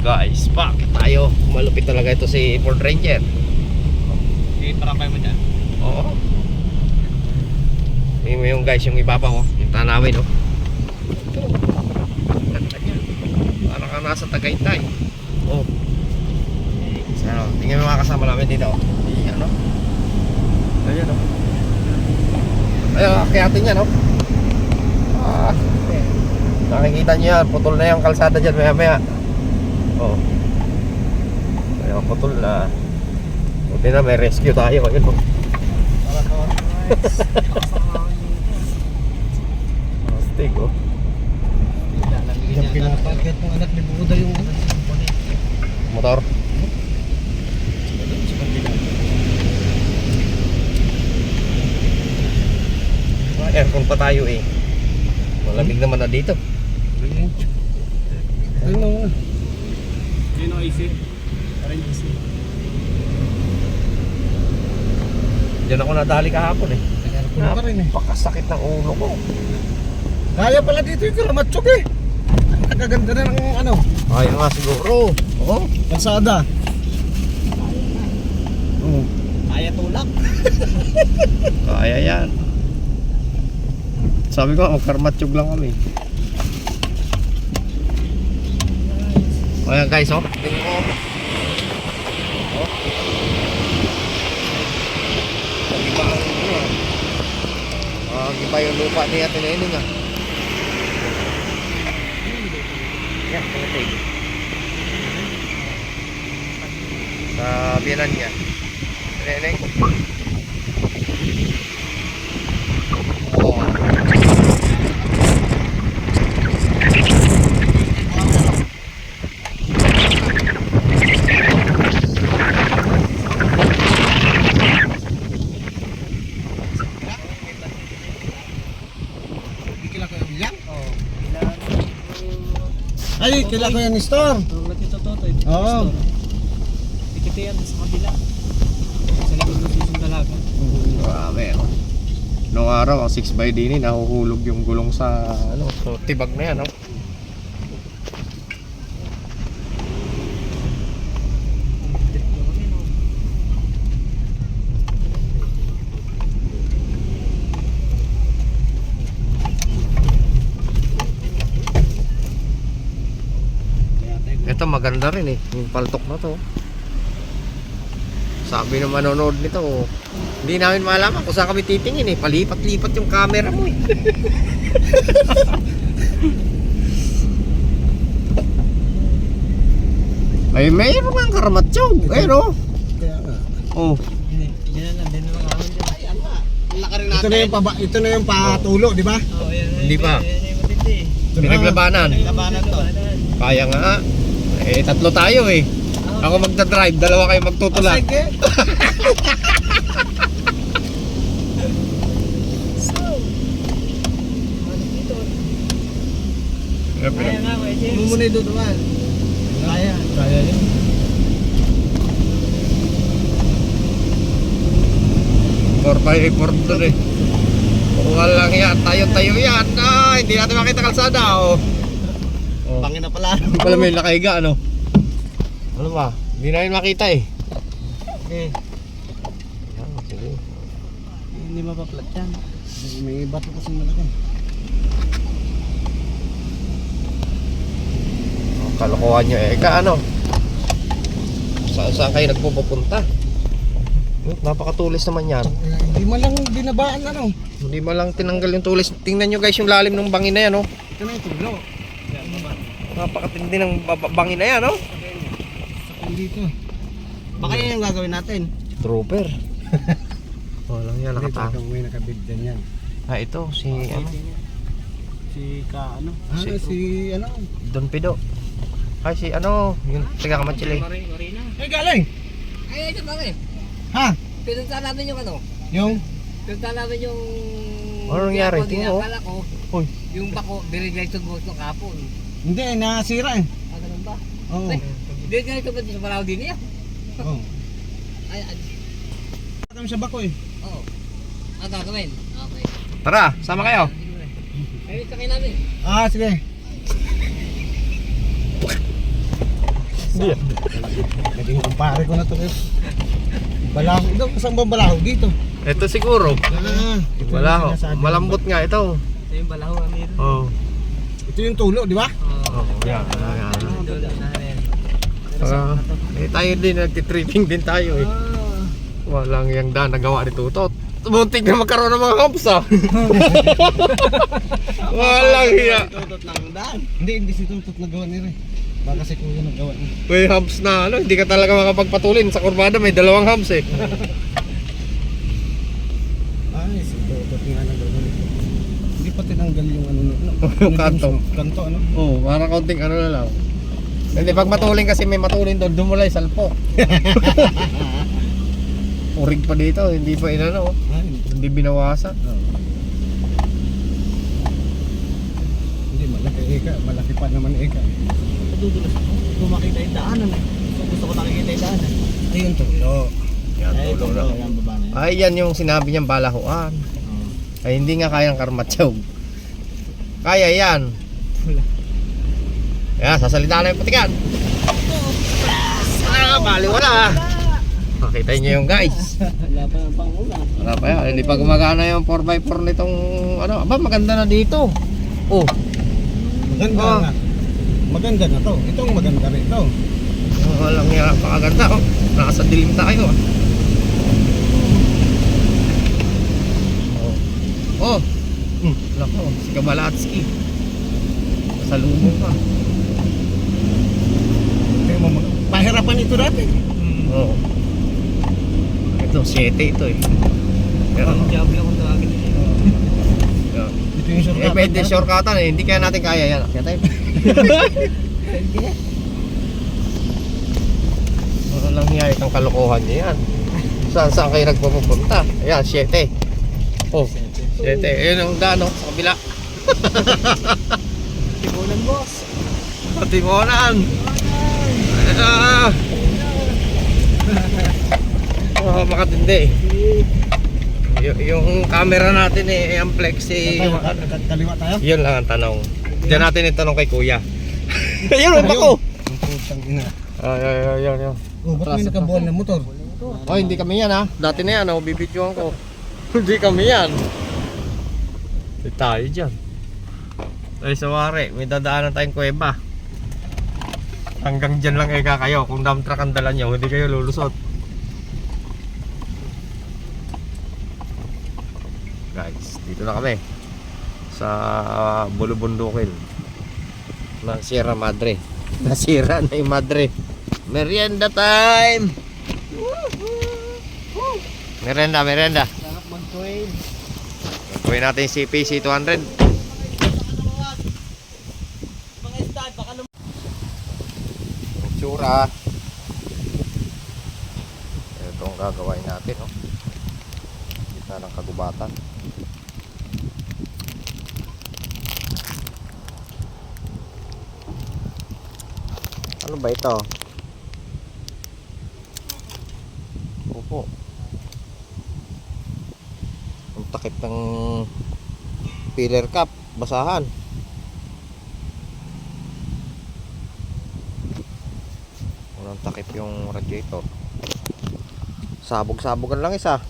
Guys, pak tayo. Malupit talaga ito si Ford Ranger. Okay, parapay mo dyan. Oo. Tingnan mo yung guys, yung ibaba ko. Yung tanawin, oh. Parang ka nasa Tagaytay. Oh. So, tingnan mo mga kasama namin dito. oh. Di, ano? Ayan, oh. Ayun, akiyatin yan, oh. Ah. Nakikita niyo yan, putol na yung kalsada dyan maya maya. Oh. Ayun, putol na. Buti na may rescue tayo. Ayun, oh. Astig, oh. Yung pinapakit ng anak ni Buda yung Motor. Aircon pa tayo eh. Malamig naman na dito. Ano? AC. Parang AC. Diyan ako nadali kahapon eh. Nag-aircon pa rin eh. Napakasakit ng ulo ko. Kaya pala dito yung karamatsok eh. Nagaganda na ng ano, Kaya nga siguro. Oo. kalsada. Oo. Kaya tulak. Kaya yan. Sabi ko, magkarmatsyog lang kami. Ayan guys, oh. Tingnan mo. Oh. Nagiba ang ano ah. Ah, giba yung lupa ni Ate Neneng ah. Yan, pangitay. Sa biyanan niya. Neneng. Ay, kila ko yung store. Matito to, to. Oo. Tikiti yan sa kabila. Sa likod ng susong dalaga. Grabe, no? Noong araw, ang 6 by din nahuhulog yung gulong sa, ano, so tibag na yan, no? Ito maganda rin eh, yung paltok na to. Sabi ng manonood nito, hindi namin malaman kung saan kami titingin eh. Palipat-lipat yung camera mo eh. Ay, mayroon kang karamatsog. Eh, no? Kaya nga. Oh. Rin Ito na yung paba, ito na yung patulo, di ba? Oo, yan. Hindi pa. Yan yung matindi. Pinaglabanan. Labanan to. Kaya nga. Eh, tatlo tayo eh. Ako magdadrive, dalawa kayo magtutulak. Sige. Kaya nga, Kuya James. Mumunay doon naman. Kaya. Kaya yun. Four by four doon eh. Kung lang yan, tayo-tayo yan. Ah, hindi natin makita kalsada oh. Pangin na pala. Hindi pala may nakahiga ano. Ano ba? Hindi namin makita eh. Eh, Yan, sige. Hindi mapaplat yan. may bato kasi malaki. Oh, kalokohan nyo eh. Ka ano? Saan saan kayo nagpupunta? Oh, napakatulis naman yan. Hindi man lang binabaan ano. Hindi mo lang tinanggal yung tulis. Tingnan nyo guys yung lalim ng bangin na yan oh. Ito na yung tuglo. Napakatindi ng bangin na yan oh. Dito. Baka yan yung gagawin natin. Trooper. Walang yan nakata. may nakabid dyan yan. Ah ito si ano? Si ka, ano? Ah, Si- si, ano? Don Pido. Ay si ano, yung taga Kamachile. Marina. Ay, galing! Ay, ito bakit? Ha? Pinunta namin yung ano? Yung? Pinunta namin yung... Ano nangyari? Tingnan ko, Hoy. yung bako, dinidiretso mo ito kapon. Hindi, nasira eh. Ah, ganun ba? Oo. Ay, dinidiretso mo ito sa Palaw din niya. Oo. Ay, ay, Kami sa bako eh. oo. Ang gagawin? Okay. Tara, sama kayo. Kaya sakay namin. Ah, sige. Naging kumpare ko na to. eh. Balaho daw. Saan ba balaho dito? Ito siguro. Ah, ito yung Wala ho. sinasabi ko. Malambot nga ito. Ito yung balaho ang meron. Ito yung tulo, di ba? Oo. Oh, yan. yan, Ah, eh, tayo din, nagtitripping din tayo eh. Walang yung daan nagawa ni Tutot. Muntik na magkaroon ng mga humps ah. Walang hiya. Tutot ng daan. Hindi, hindi si Tutot nagawa ni Ray. Baka si Kuya nagawa niya. May humps na ano, hindi ka talaga makapagpatulin. Sa kurbada may dalawang humps eh. Ay, si Tutot nga nagawa nito. Hindi pa tinanggal yung ano. ano Yung kanto. Kanto, ano? Oo, oh, para kaunting ano na lang. Hindi, pag matulin kasi may matulin doon, dumulay salpo. Urig pa dito, hindi pa inano, hindi binawasan. Hindi, malaki eka. Malaki pa naman eka. Nadudulas ako. Hindi ko makita yung daanan eh. Gusto, gusto ko nakikita yung daanan. Tulo. Yan, Ay, tulo ito, lang. Yan, baba na. Ay, yan yung sinabi niyang balahuan. Ay, hindi nga kayang karmatsyog. Kaya yan. Wala. Ayan, sasalita na yung putikan. Ah, bali wala. Makita niyo yung guys. Wala pa ng pangulan. Wala pa yan. Hindi pa gumagana yung 4x4 nitong ano. Aba, maganda na dito. Oh, Maganda Oh. nga. Maganda na to. Itong maganda rin to. walang hirap. Pakaganda oh. Nasa dilim tayo ah. Oh. Oh. Hmm, lako, si Kabalatski. Sa lumong pa. Kaya mo, mag- pahirapan ito dati. Oo. Ito, 7 ito eh. Pero, Ang Diablo kung tawagin nila. Ito yung shortcut. Eh, pwede shortcutan eh. Hindi kaya natin kaya yan. Kaya tayo. Walang hiya itong kalokohan niya yan. Saan saan kayo nagpupunta? Ayan, 7. Oh, 7. Ayun ang daan oh, sa kabila. Tigulan boss. Patimonan. Ah. Oh, makatindi. Y- yung camera natin eh, ang flexi. Tayo, ka- ka- Kaliwa tayo. Yun lang ang tanong. Diyan natin itanong kay kuya. Ayun, ang bako. Ang putang ina. Ay, ay, ay, ay, ay. Oh, ba't may nakabuhan na motor? Oh, hindi kami yan ha. Dati na yan, oh, bibidyoan ko. hindi kami yan. Hindi tayo dyan. Ay, sawari, may dadaanan tayong kuweba. Hanggang dyan lang eka kayo. Kung dump truck ang dala nyo, hindi kayo lulusot. Guys, dito na kami. Sa Bulubundukin. Ng Sierra Madre. Nasira na yung Madre. Merienda time! Merenda, merenda. Gawin natin yung CPC 200. Mga stud, baka lum- Ang tsura. Ito ang gagawin natin, no? Gitna ng kagubatan. Ano ba ito? Opo. Takip ng pillar cap, basahan. Walang takip yung radiator. Sabog-sabogan lang isa.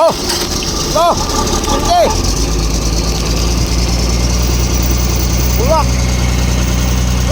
Oh! Oh! Hindi! Bulak!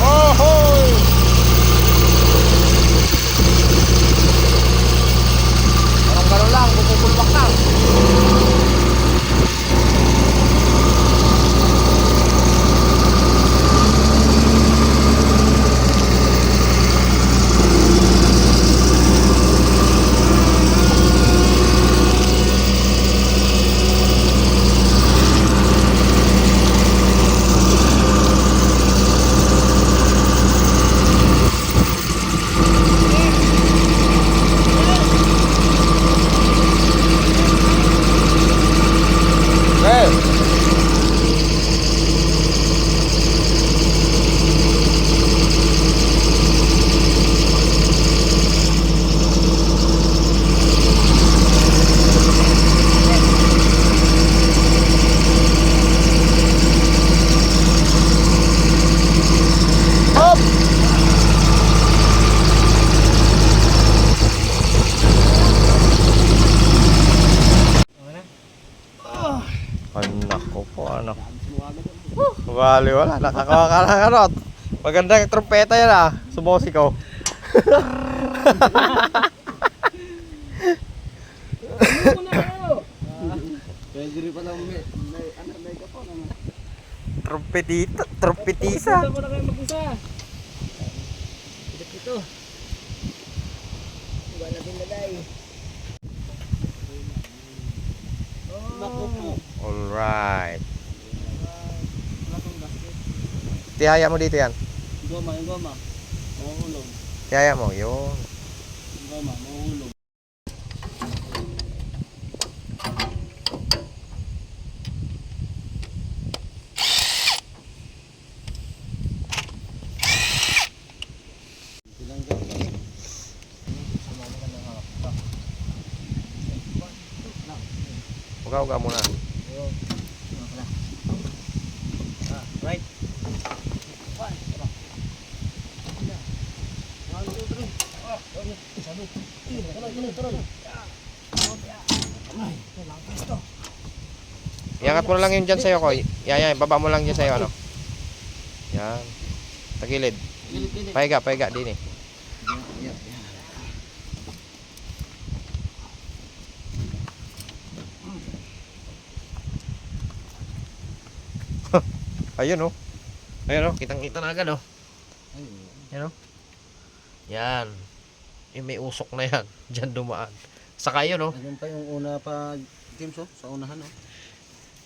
Oh! Oh! Hoy! Parang gano'n lang, bumubulbak lang. Wali wala. Nakakawa ka ng ano. Magandang trumpeta yan ah. Sumosi ko. Pwede rin pala may, may, ano, may kapon, ano. Trumpetita. Trumpetisa. Punta mo na kayo mag-isa. Ito ito. Lalay. Naku po. Alright. Tihaya mo dito yan. Goma, yung goma. Mahulog. Tihaya mo. Yun. Yung goma, mahulog. Uga-uga muna. Iangat mo lang yun dyan sa'yo ko. Yan, yan. Baba mo lang dyan sa'yo, ano. Yan. Tagilid. Pahiga, pahiga. Din eh. Ayun oh. Ayun oh, kitang-kita na agad oh. Yan oh. Yan. Eh, may usok na yan. Diyan dumaan. Saka yun oh. Ayun pa yung una pa, James, oh, sa unahan, oh.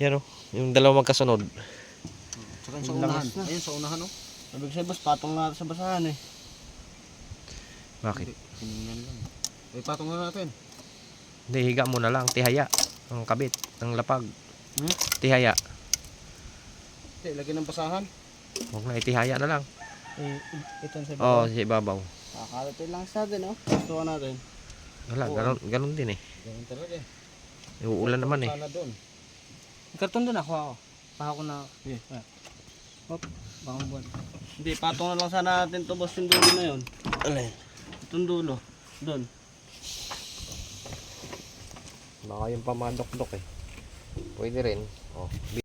Yan oh. Yung dalawang magkasunod. Saka yung sa unahan. Ayun, sa unahan, oh. Sabi ko sa'yo, boss, patong na sa basahan eh. Bakit? Tinignan lang. Eh, patong na natin. Hindi, higa mo na lang. Tihaya. Ang kabit. Ang lapag. Hmm? Tihaya. Hindi, lagyan ng basahan. Huwag na, itihaya na lang. Eh, ito sa Oo, oh, si Babaw. Kakarating lang sa atin, oh. Gusto natin. Wala, Oo. ganun, ganun din eh. Ganun talaga, eh. Uulan naman eh. Sana doon. Karton doon ako ako. Paha ko na. Yeah. Yeah. Hop, baka buwan. Hindi, patong na lang sana natin to boss yung dulo na yun. Alin? Itong dulo. Doon. Baka yung pamadok-dok eh. Pwede rin. Oh,